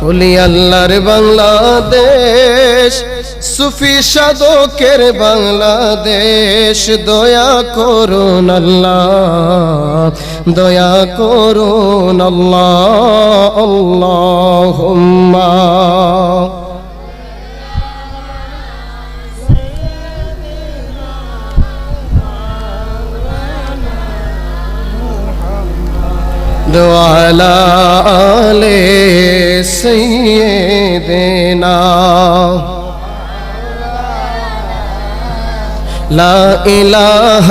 বলি আল্লাহর বাংলাদেশ সুফি সাধকের বাংলাদেশ দয়া করুন আল্লাহ দয়া করুন আল্লাহ محمد وعلى آل سيدنا لا إله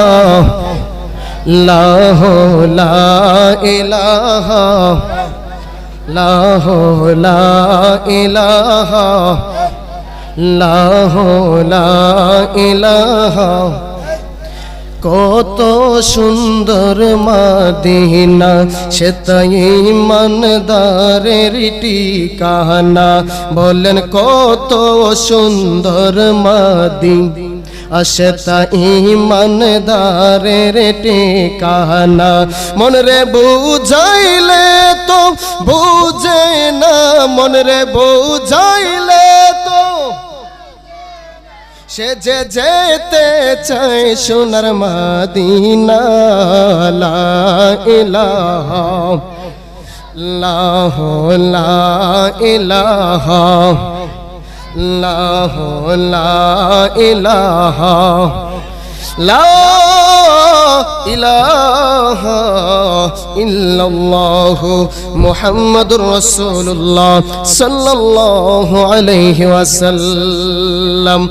لا هو لا إله لا هو لا إله لا هو لا إله কত সুন্দর মাদিনা, সে তাই ইমানদারের ঠিকানা। বলেন, কত সুন্দর মাদি আসে তা ইমানদারের ঠিকানা। মন রে বুঝাইলে তো বুঝে না, মন রে বুঝাইলে সে যে যেতে চায় সোনার মাদিনা, লা ইলাহা, লাহ, লা ইলাহা, লাহ, লা ইলাহা লা ইলাহা ইল্লাল্লাহু মুহাম্মাদুর রাসূলুল্লাহ সাল্লাল্লাহু আলাইহি ওয়াসাল্লাম।